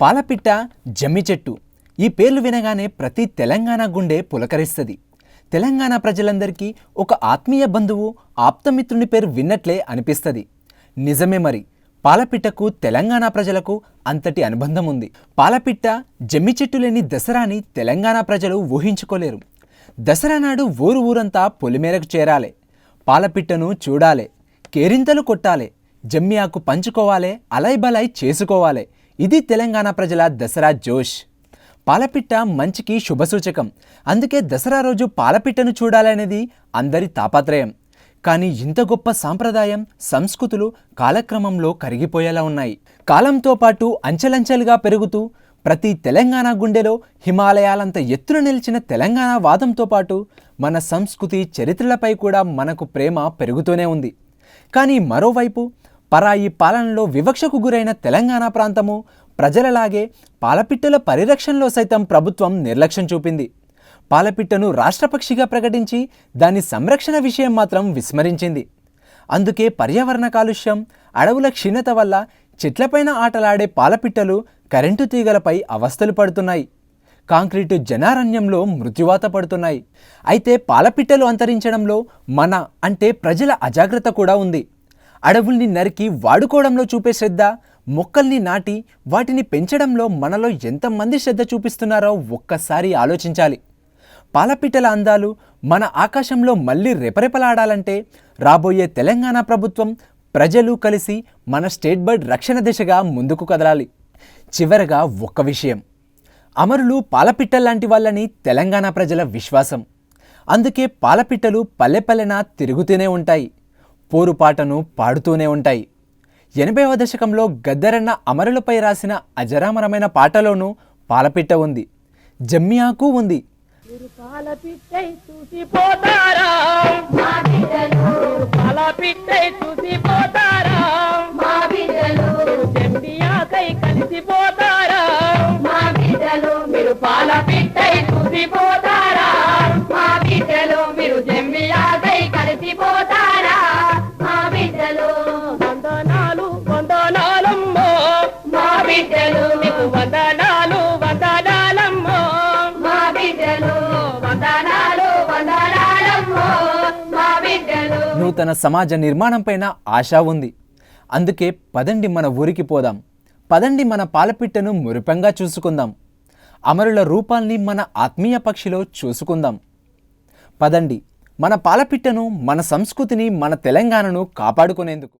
పాలపిట్ట జమ్మి చెట్టు ఈ పేర్లు వినగానే ప్రతి తెలంగాణ గుండె పులకరిస్తుంది. తెలంగాణ ప్రజలందరికీ ఒక ఆత్మీయ బంధువు ఆప్తమిత్రుని పేరు విన్నట్లే అనిపిస్తుంది. నిజమే మరి పాలపిట్టకు తెలంగాణ ప్రజలకు అంతటి అనుబంధం ఉంది. పాలపిట్ట జమ్మి చెట్టు లేని దసరాని తెలంగాణ ప్రజలు ఊహించుకోలేరు. దసరా నాడు ఊరు ఊరంతా పొలిమేరకు చేరాలి. పాలపిట్టను చూడాలి కేరింతలు కొట్టాలి జమ్మి ఆకు పంచుకోవాలి అలై బలై చేసుకోవాలి ఇది తెలంగాణ ప్రజల దసరా జోష్. పాలపిట్ట మంచికి శుభసూచకం. అందుకే దసరా రోజు పాలపిట్టను చూడాలనేది అందరి తాపత్రయం. కానీ ఇంత గొప్ప సాంప్రదాయం సంస్కృతులు కాలక్రమంలో కరిగిపోయేలా ఉన్నాయి. కాలంతో పాటు అంచెలంచెలుగా పెరుగుతూ ప్రతి తెలంగాణ గుండెలో హిమాలయాలంత ఎత్తున నిలిచిన తెలంగాణ వాదంతో పాటు మన సంస్కృతి చరిత్రలపై కూడా మనకు ప్రేమ పెరుగుతూనే ఉంది. కానీ మరోవైపు పరాయి పాలనలో వివక్షకు గురైన తెలంగాణ ప్రాంతము ప్రజలలాగే పాలపిట్టల పరిరక్షణలో సైతం ప్రభుత్వం నిర్లక్ష్యం చూపింది. పాలపిట్టను రాష్ట్రపక్షిగా ప్రకటించి దాని సంరక్షణ విషయం మాత్రం విస్మరించింది. అందుకే పర్యావరణ కాలుష్యం అడవుల క్షీణత వల్ల చెట్లపైన ఆటలాడే పాలపిట్టలు కరెంటు తీగలపై అవస్థలు పడుతున్నాయి. కాంక్రీటు జనారణ్యంలో మృత్యువాత పడుతున్నాయి. అయితే పాలపిట్టలు అంతరించడంలో మన అంటే ప్రజల అజాగ్రత్త కూడా ఉంది. అడవుల్ని నరికి వాడుకోవడంలో చూపే శ్రద్ధ మొక్కల్ని నాటి వాటిని పెంచడంలో మనలో ఎంతమంది శ్రద్ధ చూపిస్తున్నారో ఒక్కసారి ఆలోచించాలి. పాలపిట్టల అందాలు మన ఆకాశంలో మళ్ళీ రెపరెపలాడాలంటే రాబోయే తెలంగాణ ప్రభుత్వం ప్రజలు కలిసి మన స్టేట్ బర్డ్ రక్షణ దిశగా ముందుకు కదలాలి. చివరగా ఒక్క విషయం. అమరులు పాలపిట్టల్లాంటి వాళ్ళని తెలంగాణ ప్రజల విశ్వాసం. అందుకే పాలపిట్టలు పల్లెపల్లెన తిరుగుతూనే ఉంటాయి. పోరుపాటను పాడుతూనే ఉంటాయి. ఎనభైవ దశకంలో గద్దరన్న అమరులపై రాసిన అజరామరమైన పాటలోనూ పాలపిట్ట ఉంది. జమ్మియాకు ఉంది. మీరు పాల పిట్టై చూసిపోతారా? మా బిడ్డలు. మీరు పాల పిట్టై చూసిపోతారా? నూతన సమాజ నిర్మాణం పైన ఆశ ఉంది. అందుకే పదండి మన ఊరికి పోదాం. పదండి మన పాలపిట్టను మురిపంగా చూసుకుందాం. అమరుల రూపాల్ని మన ఆత్మీయ పక్షిలో చూసుకుందాం. పదండి మన పాలపిట్టను మన సంస్కృతిని మన తెలంగాణను కాపాడుకునేందుకు